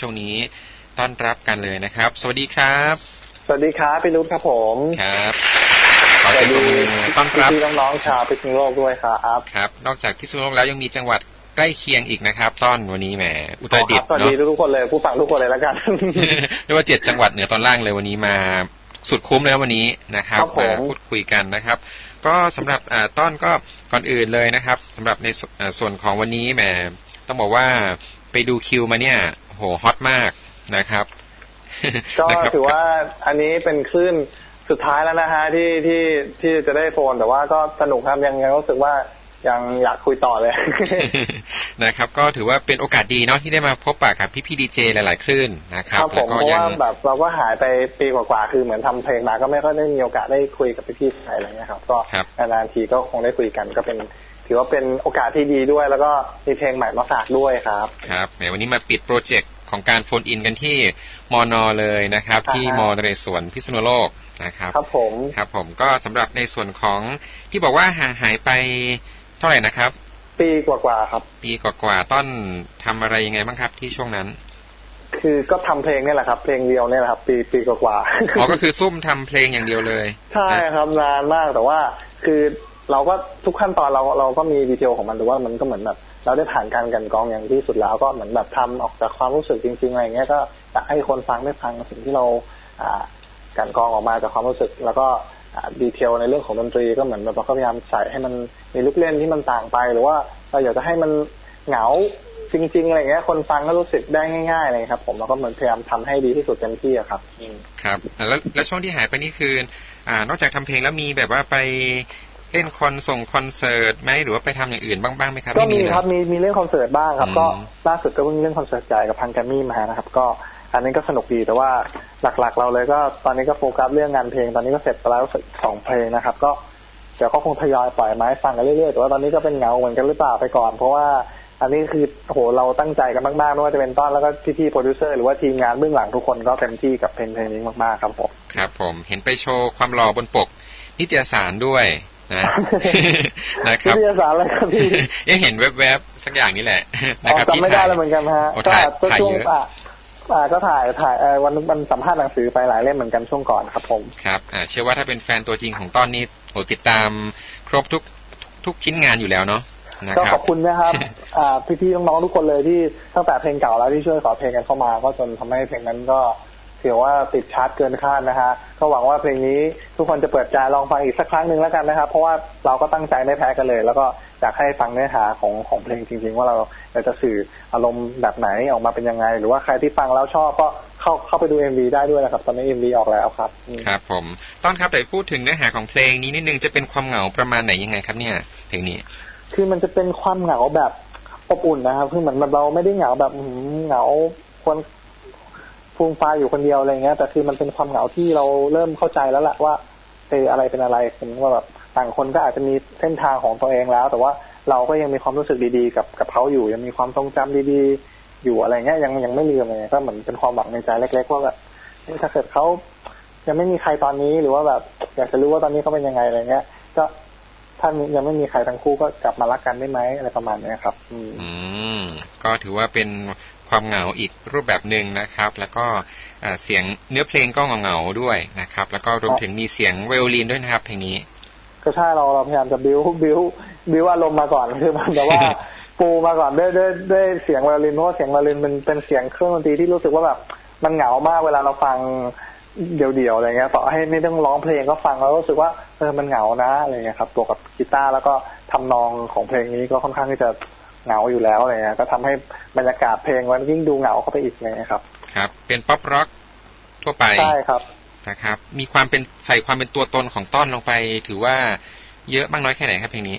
ช่วงนี้ต้อนรับกันเลยนะครับ สวัสดีครับ สวัสดีครับพี่รุ่ครับผมครับขอเสียงปรบมือต้อนรับพี่น้องๆชาวพิษณุโลกด้วยครับครับ นอกจากพิษณุโลกแล้วยังมีจังหวัดใกล้เคียงอีกนะครับ ต้อนวันนี้แหมอุตรดิตถ์สวัสเนาะดีทุกๆคนเลยผู้ฟังทุกคนเลยแล้วกันเรียกว่าเจ็ดจังหวัดเหนือตอนล่างเลยวันนี้มาสุดคุ้มแล้ววันนี้นะครับครับผมมาพูดคุยกันนะครับ ก็สำหรับอ่าต้อนก็ก่อนอื่นเลยนะครับสำหรับในส่วนอ่าส่วนของวันนี้แหมต้องบอกว่าไปดูคิวมาเนี่ย โหฮอตมากนะครับ ก็นะครับถือว่าอันนี้เป็นคลื่นสุดท้ายแล้วนะฮะที่ที่ที่จะได้โฟนแต่ว่าก็สนุกครับยังยังรู้สึกว่ายังอยากคุยต่อเลยนะครับ ก็ถือว่าเป็นโอกาสดีเนาะที่ได้มาพบปะกับพี่พี่ดีเจหลาย ๆ คลื่นนะครับครับผแล้วมก็เพราะยัว่างแบบเราก็หายไปปีกว่าๆคือเหมือนทำเพลงมาก็ไม่ค่อยได้มีโอกาสได้คุยกับพี่ๆใครอะไรเงี้ยครับก็ครับนานๆทีก็คงได้คุยกันก็เป็น ถือว่าเป็นโอกาสที่ดีด้วย แล้วก็มีเพลงใหม่มาฝากด้วยครับครับแหมวันนี้มาปิดโปรเจกต์ของการโฟนอินกันที่มอนอเลยนะครับอ่าฮะที่มอนเรศวรพิษณุโลกนะครับ ครับผมครับผมก็สำหรับในส่วนของที่บอกว่าห่างหายไปเท่าไหร่นะครับ ปีกว่าๆครับ ปีกว่าๆต้นทำอะไรยังไงบ้างครับที่ช่วงนั้นคือก็ทำเพลงเนี่ยแหละครับ เพลงเดียวเนี่ยแหละครับ ปีปีกว่าๆอ๋อก็คือซุ่มทำเพลงอย่างเดียวเลย ใช่นะครับนานมากแต่ว่า คือ เราก็ทุกขั้นตอนเราเราก็มีดีเทลของมันแต่ว่ามันก็เหมือนแบบเราได้ผ่านการกันกรองอย่างที่สุดแล้วก็เหมือนแบบทำออกจากความรู้สึกจริงๆอะไรเงี้ยก็อยากให้คนฟังได้ฟังสิ่งที่เราอ่ากันกรองออกมาจากความรู้สึก แล้วก็ดีเทลในเรื่องของดนตรีก็เหมือนแบบเราก็พยายามใส่ให้มันมีลูกเล่นที่มันต่างไป หรือว่าเราอยากจะให้มันเหงาจริงๆอะไรเงี้ยคนฟังก็รู้สึกได้ง่ายๆเลยครับ ผมแล้วก็เหมือนพยายามทำให้ดีที่สุดเต็มที่อะครับอืมครับแล้วแล้วช่วงที่หายไปนี่คือ อ่านอกจากทำเพลงแล้วมีแบบว่าไป เล่นคอนส่งคอนเสิร์ตไหมหรือว่าไปทำอย่างอื่นบ้างบ้างไหมครับก็ไม่มีเลยครับมีมีเล่นคอนเสิร์ตบ้างครับอืมก็ล่าสุดก็เพิ่งเล่นคอนเสิร์ตใหญ่กับพังแกรมมี่มานะครับ ก็อันนี้ก็สนุกดีแต่ว่าหลักๆ เราเลยก็ตอนนี้ก็โฟกัสเรื่องงานเพลง ตอนนี้ก็เสร็จไปแล้วสองเพลงนะครับ ก็เดี๋ยวก็คงทยอยปล่อยมาให้ฟังกันเรื่อยๆแต่ว่าตอนนี้ก็เป็นเหงาเหมือนกันหรือเปล่าไปก่อน เพราะว่าอันนี้คือโอ้โหเราตั้งใจกันมากๆไม่ว่าจะเป็นต้อนแล้วก็พี่ๆโปรดิวเซอร์หรือว่าทีมงานเบื้องหลังทุกคนก็เต็มที่กับเพลงเพลงนี้มากๆครับผมครับ ผมเห็นไปโชว์ความหล่อบนปกนิตยสารด้วย นะนะควิรับทยาศาสตร์อะไรครับพี่ยังเห็นแวบๆสักอย่างนี่แหละอ๋นะอครับจำไม่ได้ถ่ายแล้วเหมือนกันฮะโอ้ก็ถ่ายก็ถ่ายช่วงเยอะอะอ่าก็ถ่ายถ่ายเอ่อวันวันสัมภาษณ์หนังสือไปหลายเล่มเหมือนกันช่วงก่อนครับผมครับอ่าเชื่อว่าถ้าเป็นแฟนตัวจริงของต้อนนี้โหติดตามครบทุกทุกชิ้นงานอยู่แล้วเนาะนะก็ครัขบอบคุณนะครับอ่าพี่ๆน้องๆทุกคนเลยที่ตั้งแต่เพลงเก่าแล้วที่ช่วยขอเพลงกันเข้ามา ก็จนทำให้เพลงนั้นก็ ถือว่าติดชาร์ตเกินคาดนะฮะก็หวังว่าเพลงนี้ทุกคนจะเปิดใจลองฟังอีกสักครั้งหนึ่งแล้วกันนะครับ เพราะว่าเราก็ตั้งใจไม่แพ้กันเลย แล้วก็อยากให้ฟังเนื้อหาของของเพลงจริง ๆ ว่าเราอยากจะสื่ออารมณ์แบบไหนออกมาเป็นยังไง หรือว่าใครที่ฟังแล้วชอบก็เข้าเข้าไปดู MV ได้ด้วยนะครับ ตอนนี้ MV ออกแล้วครับอืมครับ ผมต้อนครับแต่พูดถึงเนื้อหาของเพลงนี้นิดนึงจะเป็นความเหงาประมาณไหนยังไงครับเนี่ยเพลงนี้คือมันจะเป็นความเหงาแบบอบอุ่นนะครับคือเหมือนแบบเราไม่ได้เหงาแบบอื้อหือเหงาคน ฟูมฟายอยู่คนเดียวอะไรเงี้ยแต่คือมันเป็นความเหงาที่เราเริ่มเข้าใจแล้วแหละว่าเอออะไรเป็นอะไรผมว่าแบบต่างคนก็อาจจะมีเส้นทางของตัวเองแล้ว แต่ว่าเราก็ยังมีความรู้สึกดีๆ กับกับเขาอยู่ ยังมีความทรงจำดีๆ อยู่อะไรเงี้ยยังยังไม่ลืมอะไรเงี้ยก็เหมือนเป็นความหวังในใจเล็กๆว่าแบบถ้าเกิดเขายังไม่มีใครตอนนี้หรือว่าแบบ อยากจะรู้ว่าตอนนี้เขาเป็นยังไงอะไรเงี้ย ก็ถ้ายังไม่มีใครทั้งคู่ก็กลับมารักกันได้ไหมอะไรประมาณเนี้ยครับ อืมก็ถือว่าเป็น ความเหงาอีกรูปแบบหนึ่งนะครับ แล้วก็เสียงเนื้อเพลงก็เหงาๆด้วยนะครับ แล้วก็รวมถึงมีเสียงไวโอลินด้วยนะครับเพลงนี้ ก็ใช่เราเราพยายามจะบิวบิวบิวอารมณ์มาก่อนคือมันแบบว่าปูมาก่อนด้วยด้วยด้วยเสียงไวโอลินเพราะว่าเสียงไวโอลินมันเป็นเสียงเครื่องดนตรีที่รู้สึกว่าแบบมันเหงามากเวลาเราฟังเดี่ยวๆอะไรเงี้ยต่อให้ไม่ต้องร้องเพลงก็ฟังแล้วรู้สึกว่าเออมันเหงานะอะไรเงี้ยครับตัวกับกีตาร์แล้วก็ทำนองของเพลงนี้ก็ค่อนข้างที่จะ เหงาอยู่แล้วอะไรเงี้ยก็ทำให้บรรยากาศเพลงมันยิ่งดูเหงาเข้าไปอีกเลยนะครับ ครับ เป็นป๊อปร็อกทั่วไปใช่ครับนะครับ มีความเป็นใส่ความเป็นตัวตนของต้อนลงไป ถือว่าเยอะมากน้อยแค่ไหนครับเพลงนี้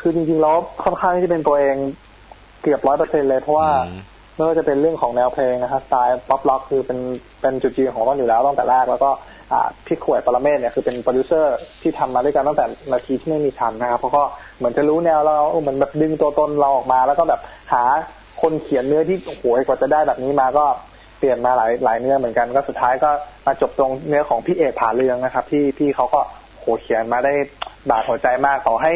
คือจริงๆแล้วค่อนข้างที่จะเป็นตัวเองเกือบร้อยเปอร์เซ็นเลยเพราะว่าอืมไม่ว่าจะเป็นเรื่องของแนวเพลงนะครับสไตล์ป๊อปล็อกคือเป็นเป็นจุดยืนของต้นอยู่แล้วตั้งแต่แรกแล้วก็อ่า พี่ขวดปรเมศเนี่ยคือเป็นโปรดิวเซอร์ที่ทำมาด้วยกันตั้งแต่นาทีที่ไม่มีทันนะครับเพราะก็เหมือนจะรู้แนวเราเหมือนแบบดึงตัวตนเราออกมา แล้วก็แบบหาคนเขียนเนื้อที่โอ้โหกว่าจะได้แบบนี้มาก็เปลี่ยนมาหลายหลายเนื้อเหมือนกันก็สุดท้ายก็มาจบตรงเนื้อของพี่เอกผาเรืองนะครับ ที่พี่เขาก็โหเขียนมาได้บาดหัวใจมากขอให้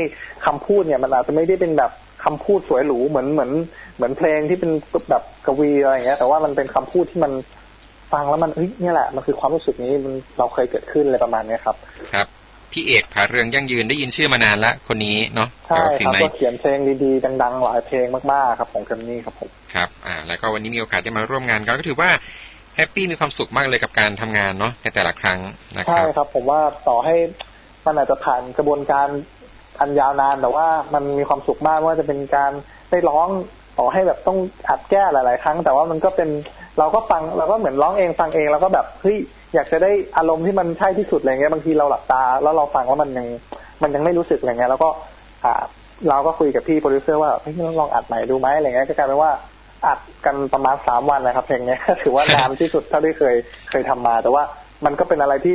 คำพูดเนี่ยมันอาจจะไม่ได้เป็นแบบคำพูดสวยหรูเหมือนเหมือนเหมือนเพลงที่เป็นแบบกวีอะไรอย่างเงี้ย แต่ว่ามันเป็นคำพูดที่มัน ฟังแล้วมันเฮ้ยเนี่ยแหละ มันคือความรู้สึกนี้มันเราเคยเกิดขึ้นอะไรประมาณเนี้ยครับ ครับพี่เอกผาเรืองยั่งยืนได้ยินชื่อมานานละคนนี้เนาะใช่เกี่ยวกับสิ่คงรับในก็เขียนเพลงดีๆดังๆหลายเพลงมากๆครับของแกรมมี่ครับผมครับอ่าแล้วก็วันนี้มีโอกาสได้มาร่วมงานกันก็ถือว่าแฮปปี้มีความสุขมากเลยกับการทำงานเนาะในแต่ละครั้งนะคใช่รับครับ ผมว่าต่อให้มันอาจจะผ่านกระบวนการอันยาวนานแต่ว่ามันมีความสุขมากไม่ว่าจะเป็นการได้ร้องต่อให้แบบต้องอัดแก้หลาย ๆ ครั้ง แต่ว่ามันก็เป็น เราก็ฟังเราก็เหมือนร้องเองฟังเองแล้วก็แบบเฮ้ยอยากจะได้อารมณ์ที่มันใช่ที่สุดอะไรเงี้ยบางทีเราหลับตา แล้วเราฟังแล้วมันยังมันยังไม่รู้สึกอะไรเงี้ยแล้วก็อ่าเราก็คุยกับพี่โปรดิวเซอร์ว่าเฮ้ยลองอัดใหม่ดูไหมอะไรเงี้ยก็กลายเป็นว่าอัดกันประมาณสามวันนะครับเพลงนี้ถือว่านานที่สุดเท่าที่เคยเคยทำมา แต่ว่ามันก็เป็นอะไรที่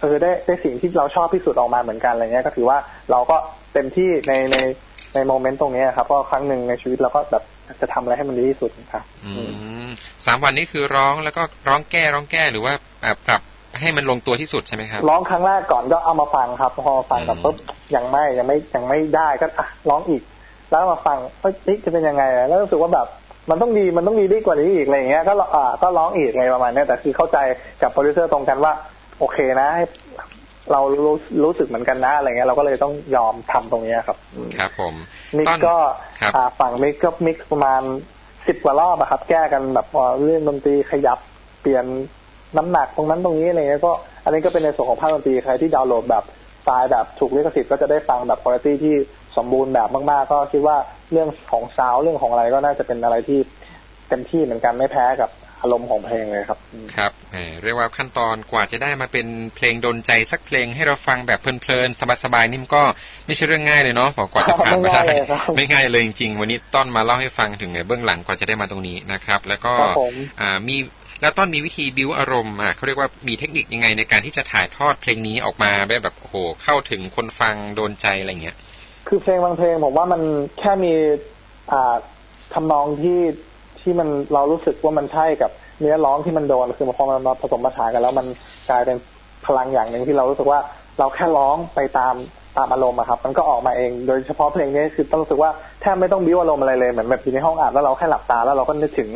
เออได้ได้สิ่งที่เราชอบที่สุดออกมาเหมือนกันอะไรเงี้ย ก็ถือว่าเราก็เต็มที่ในในในโมเมนต์ตรงนี้ครับเพราะครั้งหนึ่งในชีวิตเราก็แบบ จะทำอะไรให้มันดีที่สุดครับอืมสามวันนี้คือร้องแล้วก็ร้องแก้ร้องแก้หรือว่าอ่าปรับให้มันลงตัวที่สุดใช่ไหมครับ ร้องครั้งแรกก่อนก็เอามาฟังครับ พอฟังกับอืมปุ๊บยังไม่ยังไม่ยังไม่ได้ก็อะร้องอีก แล้วมาฟังเฮ้ยนี่จะเป็นยังไงอะแล้วรู้สึกว่าแบบมันต้องดีมันต้องดีได้กว่านี้อีกอะไรอย่างเงี้ยก็อ่าก็ร้องอีกอะไรประมาณเนี้ยแต่คือเข้าใจกับโปรดิวเซอร์ตรงกันว่า โอเคนะให้ เรารู้รู้สึกเหมือนกันนะอะไรเงี้ยเราก็เลยต้องยอมทำตรงเนี้ยครับอืมครับ ผมมิกต้นก็ครับอ่าฝั่งมิกก็มิกประมาณสิบกว่ารอบอะครับ แก้กันแบบว่าเรื่องดนตรีขยับเปลี่ยนน้ำหนักตรงนั้นตรงนี้อะไรเงี้ยก็อันนี้ก็เป็นในส่วนของภาคดนตรีใครที่ดาวน์โหลดแบบไฟล์แบบถูกลิขสิทธิ์ก็จะได้ฟังแบบคุณภาพที่สมบูรณ์แบบมากๆ ก็คิดว่าเรื่องของซาวด์เรื่องของอะไรก็น่าจะเป็นอะไรที่เต็มที่เหมือนกันไม่แพ้กับ อารมณ์ของเพลงเลยครับอืมครับแหมเรียกว่าขั้นตอนกว่าจะได้มาเป็นเพลงโดนใจสักเพลงให้เราฟังแบบเพลินๆสบายๆนี่มันก็ไม่ใช่เรื่องง่ายเลยเนาะกว่าจะผ่านมาได้ไม่ง่ายเลยครับไม่ง่ายเลยจริงๆ วันนี้ต้นมาเล่าให้ฟังถึงเบื้องหลังกว่าจะได้มาตรงนี้นะครับ แล้วก็ครับผมอ่ามีแล้วต้นมีวิธีบิวอารมณ์อะเขาเรียกว่ามีเทคนิคยังไงในการที่จะถ่ายทอดเพลงนี้ออกมาแบบแบบโอ้โหเข้าถึงคนฟังโดนใจอะไรเงี้ย คือเพลงบางเพลงผมว่ามันแค่มีอ่าทำนองที่ ที่มันเรารู้สึกว่ามันใช่กับเนื้อร้องที่มันโดนคือพอมันมาผสมผสานกัน แล้วมันกลายเป็นพลังอย่างหนึ่งที่เรารู้สึกว่าเราแค่ร้องไปตามตามอารมณ์อะครับ มันก็ออกมาเองโดยเฉพาะเพลงนี้คือต้องรู้สึกว่าแทบไม่ต้องบิ้วอารมณ์อะไรเลยเหมือนแบบอยู่ในห้องอัดแล้วเราแค่หลับตาแล้วเราก็นึกถึง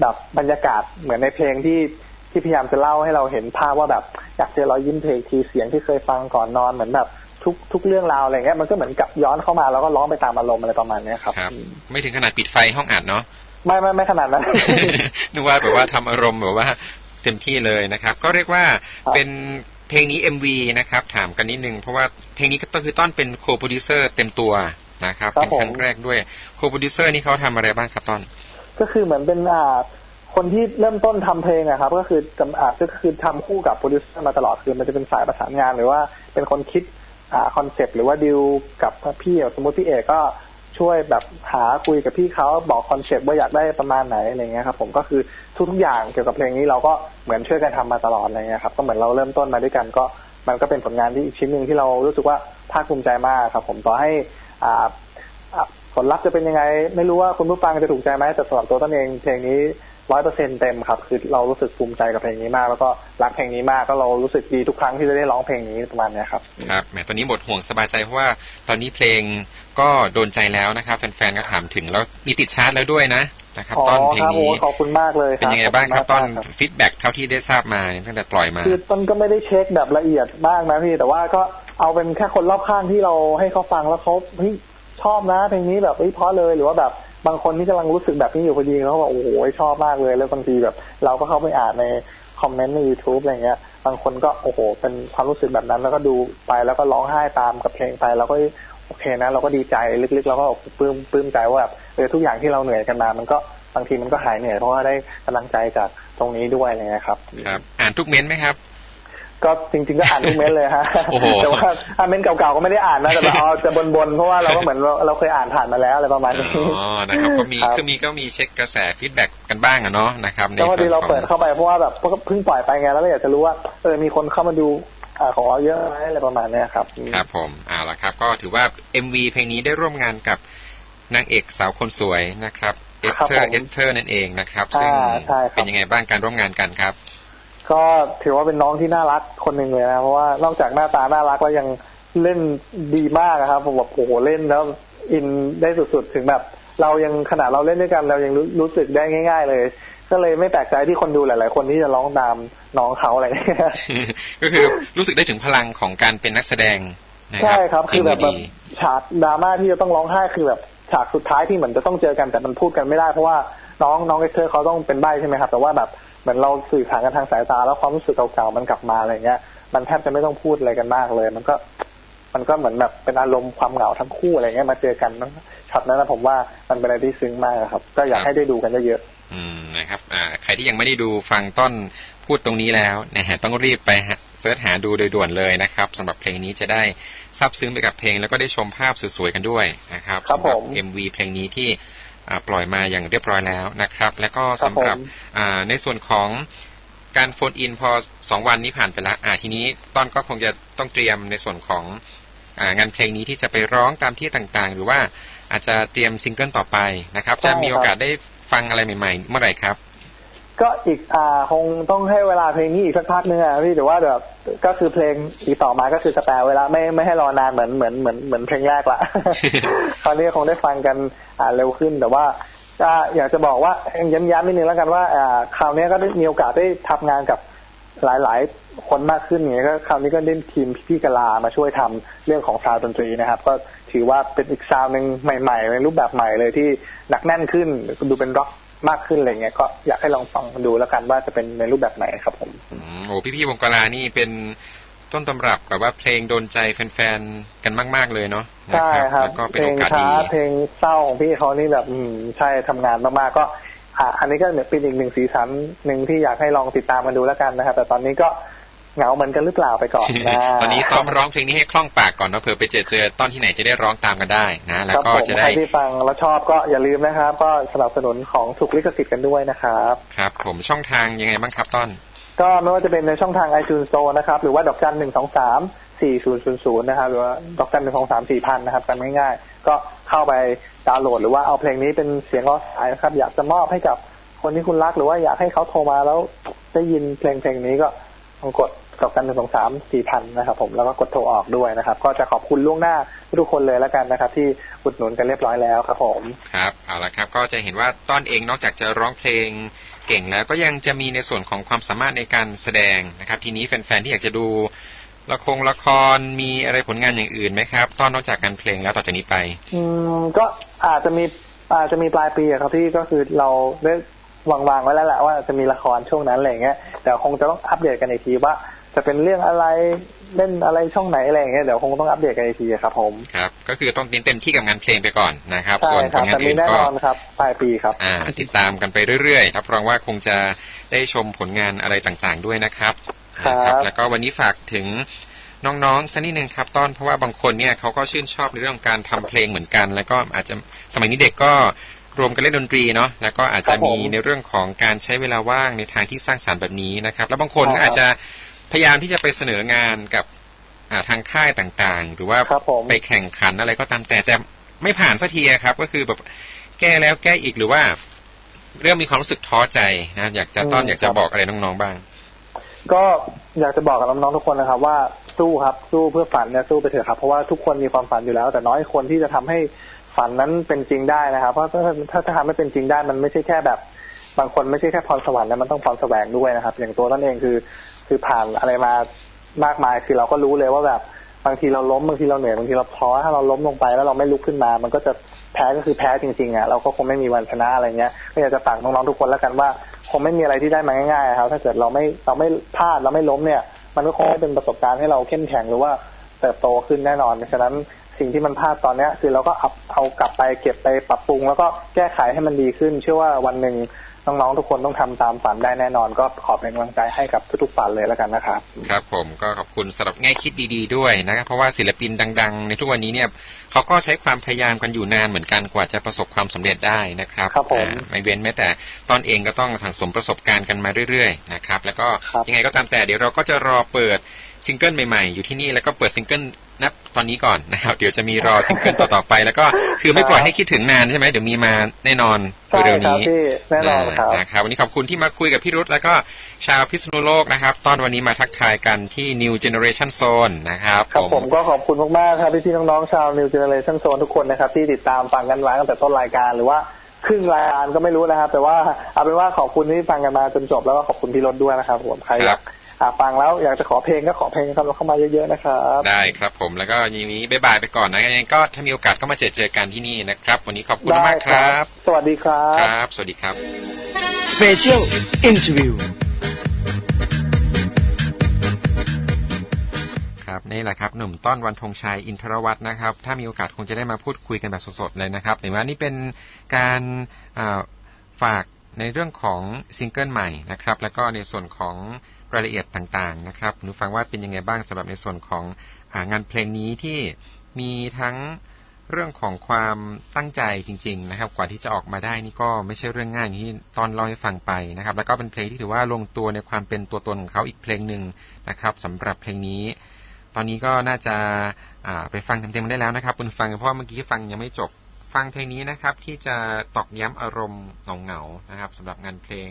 แบบบรรยากาศเหมือนในเพลงที่ที่พยายามจะเล่าให้เราเห็นภาพว่าแบบอยากเจอรอยยิ้มเพลงทีเสียงที่เคยฟังก่อนนอนเหมือนแบบทุกทุกเรื่องราวอะไรเงี้ยมันก็เหมือนกับย้อนเข้ามาแล้วก็ร้องไปตามอารมณ์อะไรประมาณเนี้ยครับครับอืมไม่ถึงขนาดปิดไฟห้องอัดเนาะ ไม่ไม่ไม่ขนาดนั้นนึกว่าแบบว่าทำอารมณ์แบบว่าเต็มที่เลยนะครับ ก็เรียกว่าครับเป็นเพลงนี้ MV นะครับถามกันนิดนึงเพราะว่าเพลงนี้ก็คือต้นเป็นโคโปรดิวเซอร์เต็มตัวนะครับครับเป็นครั้งผมแรกด้วยโคโปรดิวเซอร์นี่เขาทำอะไรบ้างครับต้น ก็คือเหมือนเป็นอ่าคนที่เริ่มต้นทำเพลงอะครับ ก็คือจำอ่าก็คือทำคู่กับโปรดิวเซอร์มาตลอดคือมันจะเป็นสายประสานงานหรือว่าเป็นคนคิดอ่าคอนเซปต์หรือว่าดิวกับพี่สมมติพี่เอกก็ ช่วยแบบหาคุยกับพี่เขาบอกคอนเซปต์ว่าอยากได้ประมาณไหนอะไรเงี้ยครับผมก็คือทุกๆอย่างเกี่ยวกับเพลงนี้เราก็เหมือนช่วยกันทำมาตลอดอะไรเงี้ยครับก็เหมือนเราเริ่มต้นมาด้วยกันก็มันก็เป็นผลงานที่อีกชิ้นหนึ่งที่เรารู้สึกว่าภาคภูมิใจมากครับ ผมต่อให้อ่าผลลัพธ์จะเป็นยังไง ไม่รู้ว่าคุณผู้ฟังจะถูกใจไหมแต่สำหรับตัวต้นเองเพลงนี้ ร้อยเปอร์เซ็นเต็มครับ คือเรารู้สึกภูมิใจกับเพลงนี้มาก แล้วก็รักเพลงนี้มากก็เรารู้สึกดีทุกครั้งที่จะได้ร้องเพลงนี้ประมาณเนี้ยครับครับแหมตอนนี้หมดห่วงสบายใจเพราะว่าตอนนี้เพลงก็โดนใจแล้วนะครับแฟนๆก็ถามถึงแล้วมีติดชาร์ตแล้วด้วยนะนะครับอ๋อต้นเพลงครับโอ้นี้ขอบคุณมากเลยคเป็นรับยังไงบ้างครับขต้ณนมากครับฟีดแบ็กเท่าที่ได้ทราบมาตั้งแต่ปล่อยมาคือต้นก็ไม่ได้เช็คแบบละเอียดมากนะพี่แต่ว่าก็เอาเป็นแค่คนรอบข้างที่เราให้เขาฟังแล้วเขาเฮ้ยชอบนะเพลงนี้แบบเฮ้ยเพราะเลยหรือว่าแบบ บางคนที่กำลังรู้สึกแบบนี้อยู่พอดีเขาบอกโอ้โหชอบมากเลย แล้วบางทีแบบ เราก็เข้าไปอ่านในคอมเมนต์ใน YouTube อะไรเงี้ย บางคนก็โอ้โห เป็นความรู้สึกแบบนั้น แล้วก็ดูไปแล้วก็ร้องไห้ตามกับเพลงไปเราก็โอเคนะ เราก็ดีใจลึกๆเราก็ปลื้มปลื้มใจว่าแบบเออทุกอย่างที่เราเหนื่อยกันมา มันก็บางทีมันก็หายเหนื่อยเพราะว่าได้กำลังใจจากตรงนี้ด้วยอะไรเงี้ยครับ ครับ อ่านทุกเม้นต์ไหมครับ ก็จริง ๆก็อ่านทุกเม้นต์เลยฮะโอ้โหแต่ว่าอ่านเม้นต์เก่าๆก็ไม่ได้อ่านนะแต่แบบเอาจะบนๆเพราะว่าเราก็เหมือนเราเราเคยอ่านผ่านมาแล้วอะไรประมาณนี้อ๋อนะครับก็มีครับคือมีก็มีเช็คกระแสฟีดแบ็กกันบ้างอะเนาะนะครับในแล้วพอดีเราส่วนของเปิดเข้าไปเพราะว่าแบบเพิ่งปล่อยไปไงแล้วเราอยากจะรู้ว่าเออมีคนเข้ามาดูอ่าของเราเยอะไหมอะไรประมาณเนี้ยครับครับผมเอาละครับ ก็ถือว่า MV เพลงนี้ได้ร่วมงานกับนางเอกสาวคนสวยนะครับเอสครับเธอผร์มเอสเธอร์นั่นเองนะครับ ซึ่งอ่าใช่ครับเป็นยังไงบ้างการร่วมงานกันครับ ก็ถือว่าเป็นน้องที่น่ารักคนหนึ่งเลยนะเพราะว่านอกจากหน้าตาน่ารักแล้วยังเล่นดีมากอะครับผมแบบโอ้โหเล่นแล้วอินได้สุดๆถึงแบบ เรายังขนาดเราเล่นด้วยกันเรายังรู้รู้สึกได้ง่าย ๆ เลย ก็เลยไม่แปลกใจที่คนดูหลาย ๆ คนที่จะร้องตามน้องเขาอะไรเงี้ยก็คือรู้สึกได้ถึงพลังของการเป็นนักแสดงนะครัใช่ครับ คือแบบฝีแบมืบดีฉากดราม่าที่จะต้องร้องไห้คือแบบฉากสุดท้ายที่เหมือนจะต้องเจอกันแต่มันพูดกันไม่ได้เพราะว่าน้องน้องเอเธอร์เขาต้องเป็นใบ้ใช่ไหมครับ แต่ว่าแบบ เหมือนเราสื่อสารกันทางสายตา แล้วความรู้สึกเก่าๆมันกลับมาอะไรเงี้ย มันแทบจะไม่ต้องพูดอะไรกันมากเลย มันก็ มันก็เหมือนแบบเป็นอารมณ์ความเหงาทั้งคู่อะไรเงี้ยมาเจอกันช็อตนั้นนะผมว่ามันเป็นอะไรที่ซึ้งมากครับ ก็อยากให้ได้ดูกันเยอะอืมนะครับอ่าใครที่ยังไม่ได้ดูฟังต้นพูดตรงนี้แล้วนะฮะต้องรีบไปฮะเสิร์ชหาดูโดยด่วนเลยนะครับสำหรับเพลงนี้จะได้ซาบซึ้งไปกับเพลง แล้วก็ได้ชมภาพสวยๆกันด้วยนะครับครับสำหรัผม MV เพลงนี้ที่อ่า ปล่อยมาอย่างเรียบร้อยแล้วนะครับ แล้วก็ครับสำหรับผมอ่าในส่วนของการโฟนอินพอสองวันนี้ผ่านไปแล้วอ่าทีนี้ต้นก็คงจะต้องเตรียมในส่วนของอ่างานเพลงนี้ที่จะไปร้องตามที่ต่างๆ หรือว่าอาจจะเตรียมซิงเกิลต่อไปนะครับ จะมีโอกาสได้ฟังอะไรใหม่ ๆ เมื่อไหร่ครับๆ ก็อีกอ่าคงต้องให้เวลาเพลงนี้อีกสักพักนึงอะพี่แต่ว่าแบบก็คือเพลงอีกต่อมาก็คือสแปรเวลาไม่ไม่ให้รอนานเหมือนเหมือนเหมือนเหมือนเพลงแรกละคราวนี้คงได้ฟังกันอ่าเร็วขึ้นแต่ว่าก็อยากจะบอกว่าย้ำๆนิดนึงแล้วกันว่าอ่าคราวนี้ก็ได้มีโอกาสได้ทำงานกับหลาย ๆ คนมากขึ้นอย่างเงี้ยก็คราวนี้ก็ได้ทีมพี่กลามาช่วยทำเรื่องของซาวด์ดนตรีนะครับ ก็ถือว่าเป็นอีกซาวด์หนึ่งใหม่ๆในรูปแบบใหม่เลยที่หนักแน่นขึ้นดูเป็นร็อก มากขึ้นอะไรเงี้ยก็อยากให้ลองฟังดูแล้วกันว่าจะเป็นในรูปแบบไหนครับผมอืมโอ้พี่พี่ๆวงกลานี่เป็นต้นตำรับแบบว่าเพลงโดนใจแฟนๆกันมาก ๆเลยเนาะนะใช่ครับแล้วก็เป็นเพลโองกาสช้าดีเพลงเศร้าของพี่เขานี่แบบอืมใช่ทำงานมากๆก็ อะอันนี้ก็เนี่ยเป็นอีกหนึ่งสีสันหนึ่งที่อยากให้ลองติดตามกันดูแล้วกันนะครับ แต่ตอนนี้ก็ เหงาเหมือนกันหรือเปล่าไปก่อนนะตอนนี้ซ้อมร้องเพลงนี้ให้คล่องปากก่อนเนาะเผื่อไปเจอเจอตอนที่ไหนจะได้ร้องตามกันได้นะแล้วครับก็ผมจะใคได้รที่ฟังแล้วชอบก็อย่าลืมนะครับ ก็สนับสนุนของถูกลิขสิทธิ์กันด้วยนะครับ ครับ ผมช่องทางยังไงบ้างครับต้น ก็ไม่ว่าจะเป็นในช่องทาง iTunes Store นะครับ หรือว่าดอกจันหนึ่งสองสามสี่ศูนย์ศูนย์ศูนย์นะครับหรือว่าดอกจันหนึ่งสองสามสี่พันนะครับกันง่ายๆ ก็เข้าไปดาวน์โหลดหรือว่าเอาเพลงนี้เป็นเสียงล้อสายนะครับ อยากจะมอบให้กับคนที่คุณรักหรือว่าอยากให้เขาโทรมาแล้วได้ยินเพลงเพลงนี้ก็ลองกด ดอกจันหนึ่งสองสามสี่พันนะครับ ผมแล้วก็กดโทรออกด้วยนะครับ ก็จะขอบคุณล่วงหน้าทุกคนเลยแล้วกันนะครับ ที่อุดหนุนกันเรียบร้อยแล้วครับผมครับเอาละครับ ก็จะเห็นว่าต้อนเองนอกจากจะร้องเพลงเก่งแล้วก็ยังจะมีในส่วนของความสามารถในการแสดงนะครับ ทีนี้แฟนๆที่อยากจะดูละครละครมีอะไรผลงานอย่างอื่นไหมครับต้อนนอกจากการเพลงแล้วต่อจากนี้ไป อืมก็อาจจะมีอาจจะมีปลายปีอะครับที่ก็คือเราได้วางวางๆไว้แล้วแหละว่าจะมีละครช่วงนั้นอะไรเงี้ยแต่คงจะต้องอัปเดตกันอีกทีว่า จะเป็นเรื่องอะไรเล่นอะไรช่องไหนอะไรอย่างเงี้ยเดี๋ยวคงต้องอัปเดตกันอีกทีครับผมครับก็คือต้องเน้นเต็มที่กับงานเพลงไปก่อนนะครับใช่ส่วนคผรับลงานแต่มีอื่นแน่ก็นอนครับปลายปีครับอ่าติดตามกันไปเรื่อยๆรับรองว่าคงจะได้ชมผลงานอะไรต่างๆด้วยนะครับครับนะแล้วก็วันนี้ฝากถึงน้องๆสักนิดนึงครับต้นเพราะว่าบางคนเนี่ยเขาก็ชื่นชอบในเรื่องของการทำเพลงเหมือนกัน แล้วก็อาจจะสมัยนี้เด็กก็รวมกันเล่นดนตรีเนาะแล้วก็อาจจะครับผมมีในเรื่องของการใช้เวลาว่างในทางที่สร้างสรรค์แบบนี้นะครับ แล้วบางคนก็ครับอาจจะ พยายามที่จะไปเสนองานกับอ่าทางค่ายต่างๆ หรือว่าครับผมไปแข่งขันอะไรก็ตามแต่แต่ไม่ผ่านสักทีอะครับ ก็คือแบบแก้แล้วแก้อีกหรือว่า เริ่มมีความรู้สึกท้อใจนะอยากจะต้อนอืมอยากจะครับบอกอะไรน้องๆบ้าง ก็อยากจะบอกกับน้องๆทุกคนนะครับ ว่าสู้ครับสู้เพื่อฝันเนี่ยสู้ไปเถอะครับเพราะว่าทุกคนมีความฝันอยู่แล้ว แต่น้อยคนที่จะทำให้ฝันนั้นเป็นจริงได้นะครับ เพราะถ้าถ้าถ้าทำให้เป็นจริงได้มันไม่ใช่แค่แบบ บางคนไม่ใช่แค่พรสวรรค์นะมันต้องพรแสวงด้วยนะครับ อย่างตัวนั่นเองคือ คือผ่านอะไรมามากมายคือเราก็รู้เลยว่าแบบบางทีเราล้มบางทีเราเหนื่อยบางทีเราท้อถ้าเราล้มลงไปแล้วเราไม่ลุกขึ้นมา มันก็จะแพ้ก็คือแพ้จริงๆอะเราก็คงไม่มีวันชนะอะไรเงี้ยก็อยากจะฝากน้องๆทุกคนแล้วกันว่า คงไม่มีอะไรที่ได้มาง่ายๆครับ ถ้าเกิดเราไม่เราไม่พลาดเราไม่ล้มเนี่ย มันก็คงไม่เป็นประสบการณ์ให้เราเข้มแข็งหรือว่าเติบโตขึ้นแน่นอนฉะนั้นสิ่งที่มันพลาดตอนเนี้ย คือเราก็เอาเอากลับไปเก็บไปปรับปรุง แล้วก็แก้ไขให้มันดีขึ้น เชื่อว่าวันหนึ่ง น้องๆทุกคนต้องทำตามฝันได้แน่นอน ก็ขอเป็นกำลังใจให้กับทุกๆฝันเลยแล้วกันนะครับ ครับผมก็ขอบคุณสำหรับแง่คิดดี ๆ ด้วยนะครับ เพราะว่าศิลปินดัง ๆ ในทุกวันนี้เนี่ยเขาก็ใช้ความพยายามกันอยู่นานเหมือนกันกว่าจะประสบความสำเร็จได้นะครับครับผมอ่าไม่เว้นแม้แต่ตอนเองก็ต้องสั่งสมประสบการณ์กันมาเรื่อยๆนะครับแล้วก็ครับยังไงก็ตามแต่เดี๋ยวเราก็จะรอเปิดซิงเกิลใหม่ๆอยู่ที่นี่แล้วก็เปิดซิงเกิล นับตอนนี้ก่อนนะครับ เดี๋ยวจะมีรอซิงเกิลต่อๆไป แล้วก็คือไม่ปล่อยให้คิดถึงนานใช่ไหมเดี๋ยวมีมาแน่นอนใช่เร็วๆครับนี้พี่แน่นอนครับานะครับวันนี้ขอบคุณที่มาคุยกับพี่รุธแล้วก็ชาวพิษณุโลกนะครับ ตอนวันนี้มาทักทายกันที่ New Generation Zone นะครับครับผมก็ขอบคุณมากๆครับพี่ๆน้องๆชาว New Generation Zone ทุกคนนะครับ ที่ติดตามฟังกันมาตั้งแต่ต้นรายการหรือว่าครึ่งรายการก็ไม่รู้นะครับแต่ว่าเอาเป็นว่าขอบคุณที่ฟังกันมาจนจบแล้วก็ขอบคุณพี่รถด้วยนะครับผมใครอยากอ่า ฟังแล้วอยากจะขอเพลงก็ขอเพลงเข้าเข้ามาเยอะๆนะครับ ได้ครับผมแล้วก็อย่างนี้บ๊ายบายไปก่อนนะยังไงก็ถ้ามีโอกาสก็มาเจอเจอกันที่นี่นะครับ วันนี้ขอบคุณได้มากครับ สวัสดีครับครับ สวัสดีครับ Special Interview ครับนี่แหละครับหนุ่มต้อนวันธงชัยอินทรวัฒน์นะครับ ถ้ามีโอกาสคงจะได้มาพูดคุยกันแบบสดๆเลยนะครับเห็นว่านี่เป็นการอ่าฝาก ในเรื่องของซิงเกิลใหม่นะครับ แล้วก็ในส่วนของรายละเอียดต่างๆนะครับหนูฟังว่าเป็นยังไงบ้างสำหรับในส่วนของงานเพลงนี้ที่มีทั้งเรื่องของความตั้งใจจริง ๆ นะครับ กว่าที่จะออกมาได้นี่ก็ไม่ใช่เรื่องง่ายที่ตอนเล่าให้ฟังไปนะครับ แล้วก็เป็นเพลงที่ถือว่าลงตัวในความเป็นตัวตนของเขาอีกเพลงหนึ่งนะครับสำหรับเพลงนี้ ตอนนี้ก็น่าจะาไปฟังเต็มๆได้แล้วนะครับคุณฟังเพราะเมื่อกี้ฟังยังไม่จบ ฟังเพลงนี้นะครับที่จะตอกย้ำอารมณ์เหงาๆนะครับสำหรับงานเพลง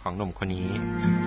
ของหนุ่มคนนี้